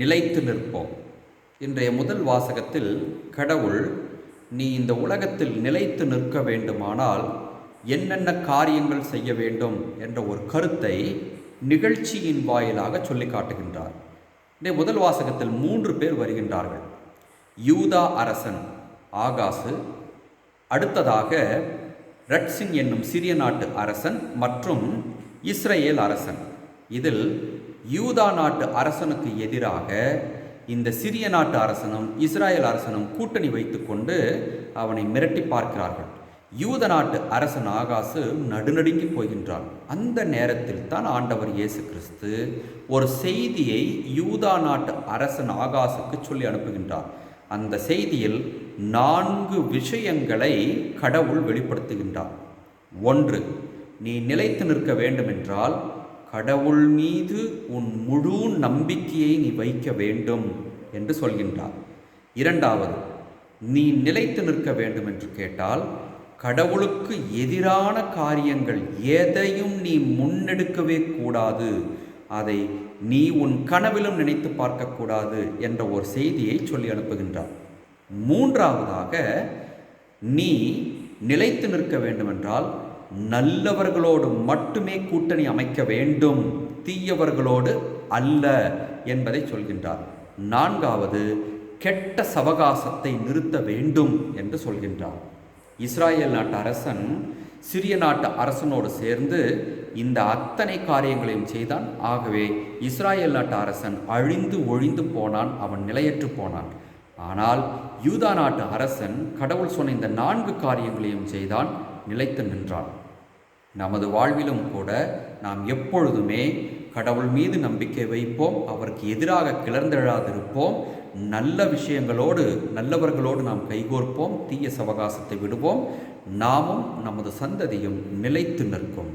நிலைத்து நிற்போம். இன்றைய முதல் வாசகத்தில் கடவுள் நீ இந்த உலகத்தில் நிலைத்து நிற்க வேண்டுமானால் என்னென்ன காரியங்கள் செய்ய வேண்டும்? என்ற ஒரு கருத்தை நிகழ்ச்சியின் வாயிலாக சொல்லி காட்டுகின்றார். இன்றைய முதல் வாசகத்தில் மூன்று பேர் வருகின்றார்கள். யூதா அரசன் ஆகாசு அடுத்ததாக ரட்சின் என்னும் சிறிய நாட்டு அரசன் மற்றும் இஸ்ரேல் அரசன். இதில் யூதா நாட்டு அரசனுக்கு எதிராக இந்த சிறிய நாட்டு அரசனும் இஸ்ராயல் அரசனும் கூட்டணி வைத்துக்கொண்டு அவனை மிரட்டி பார்க்கிறார்கள். யூத நாட்டு அரசன் ஆகாசு நடுநடுங்கி போகின்றான். அந்த நேரத்தில் தான் ஆண்டவர் இயேசு கிறிஸ்து ஒரு செய்தியை யூதா நாட்டு அரசன் ஆகாசுக்கு சொல்லி அனுப்புகின்றார். அந்த செய்தியில் நான்கு விஷயங்களை கடவுள் வெளிப்படுத்துகின்றார். ஒன்று நீ நிலைத்து நிற்க வேண்டுமென்றால் கடவுள் மீது உன் முழு நம்பிக்கையை நீ வைக்க வேண்டும் என்று சொல்கின்றார். இரண்டாவது நீ நிலைத்து நிற்க வேண்டும் என்று கேட்டால் கடவுளுக்கு எதிரான காரியங்கள் எதையும் நீ முன்னெடுக்கவே கூடாது. அதை நீ உன் கனவிலும் நினைத்து பார்க்கக்கூடாது என்ற ஒரு செய்தியை சொல்லி அனுப்புகின்றார். மூன்றாவதாக நீ நிலைத்து நிற்க வேண்டுமென்றால் நல்லவர்களோடு மட்டுமே கூட்டணி அமைக்க வேண்டும் தீயவர்களோடு அல்ல என்பதை சொல்கின்றார். நான்காவது கெட்ட சவகாசத்தை நிறுத்த வேண்டும் என்று சொல்கின்றார். இஸ்ராயல் நாட்டு அரசன் சிறிய நாட்டு அரசனோடு சேர்ந்து இந்த அத்தனை காரியங்களையும் செய்தான். ஆகவே இஸ்ராயல் நாட்டு அரசன் அழிந்து ஒழிந்து போனான் அவன் நிலையற்று போனான். ஆனால் யூதா நாட்டு அரசன் கடவுள் சொன்ன இந்த நான்கு காரியங்களையும் செய்தான். நிலைத்து நின்றான். நமது வாழ்விலும் கூட நாம் எப்பொழுதுமே கடவுள் மீது நம்பிக்கை வைப்போம் அவருக்கு எதிராக கிளர்ந்தெழாதிருப்போம் நல்ல விஷயங்களோடு நல்லவர்களோடு நாம் கைகோர்ப்போம் தீய சவகாசத்தை விடுவோம் நாமும் நமது சந்ததியும் நிலைத்து நிற்கும்.